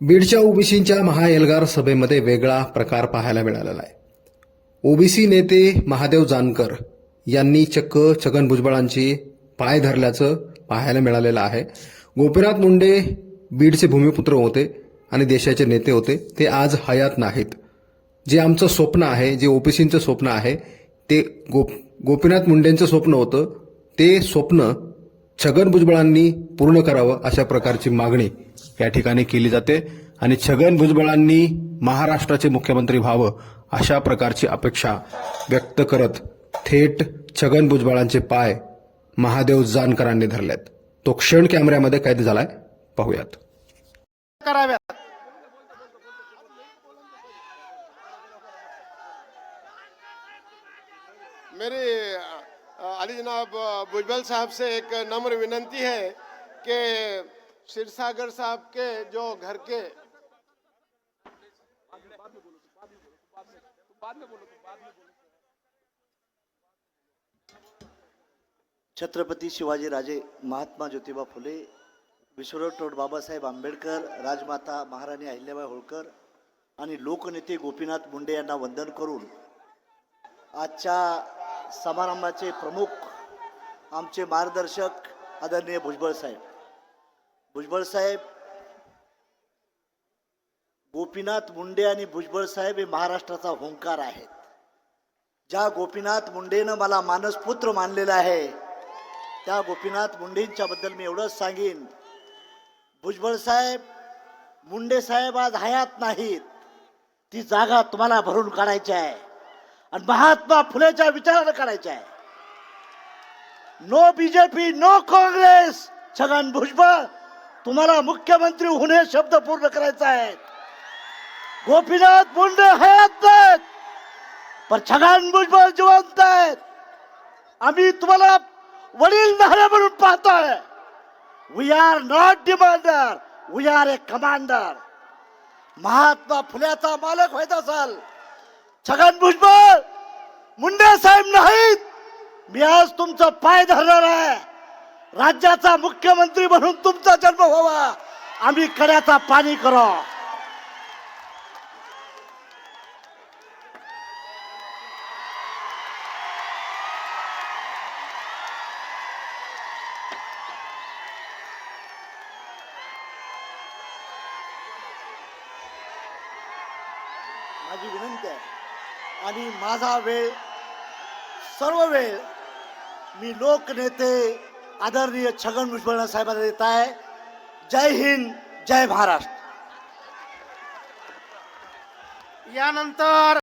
बीडच्या ओबीसींच्या महाएल्गार सभेमध्ये वेगळा प्रकार पाहायला मिळालेला आहे. ओबीसी नेते महादेव जानकर यांनी चक्क छगन भुजबळांची पाय धरल्याचं पाहायला मिळालेलं आहे. गोपीनाथ मुंडे बीडचे भूमिपुत्र होते आणि देशाचे नेते होते. ते आज हयात नाहीत. जे आमचं स्वप्न आहे जे ओबीसींचं स्वप्न आहे ते गोप गोपीनाथ मुंडेंचं स्वप्न होतं. ते स्वप्न छगन भुजबळांनी पूर्ण करावं अशा प्रकारची मागणी या ठिकाणी केली जाते आणि छगन भुजबळांनी महाराष्ट्राचे मुख्यमंत्री व्हावं अशा प्रकारची अपेक्षा व्यक्त करत थेट छगन भुजबळांचे पाय महादेव जानकरांनी धरलेत. तो क्षण कॅमेऱ्यामध्ये कैद झालाय. पाहूयात. कराव्यात. मेरी अली जनाब भुजबल साहब से एक नम्र विनंती है कि सिरसागर साहब के जो घर के छत्रपती शिवाजी राजे महात्मा ज्योतिबा फुले विश्वराव टोड बाबासाहेब आंबेडकर राजमाता महाराणी अहिल्याबाई होळकर आणि लोकनेते गोपीनाथ मुंडे यांना वंदन करून आजच्या समारंभाचे प्रमुख आमचे मार्गदर्शक आदरणीय भुजबळ साहेब. भुजबळ साहेब गोपीनाथ मुंडे आणि भुजबळ साहेब हे महाराष्ट्राचा होंकार आहेत. ज्या गोपीनाथ मुंडेनं मला मानसपुत्र मानलेलं आहे त्या गोपीनाथ मुंडेंच्या बद्दल मी एवढंच सांगेन. भुजबळ साहेब मुंडे साहेब आज हयात नाहीत. ती जागा तुम्हाला भरून काढायची आहे. आणि महात्मा फुलेच्या विचारानं काढायची आहे. No BJP no Congress Chhagan Bhujbal तुम्हाला मुख्यमंत्री होणे शब्द पूर्ण करायचा आहे. गोपीनाथ मुंडे हयात नाहीत पण छगन भुजबळ जिवंत आहेत. आम्ही तुम्हाला वडील धारे म्हणून पाहतोय. We are not demander we are a commander Mahatma फुल्याचा मालक व्हायचा असाल छगन भुजबळ! मी आज तुमचा पाय धरणार आहे. राज्याचा मुख्यमंत्री म्हणून तुमचा जन्म व्हावा. आम्ही कड्याचा पाणी करा. माझी विनंती आहे. आणि माझा वेळ सर्व वेळ मी लोकनेते आदरणीय छगन भुजबळ साहेबांना देत आहे. जय हिंद जय महाराष्ट्र. यानंतर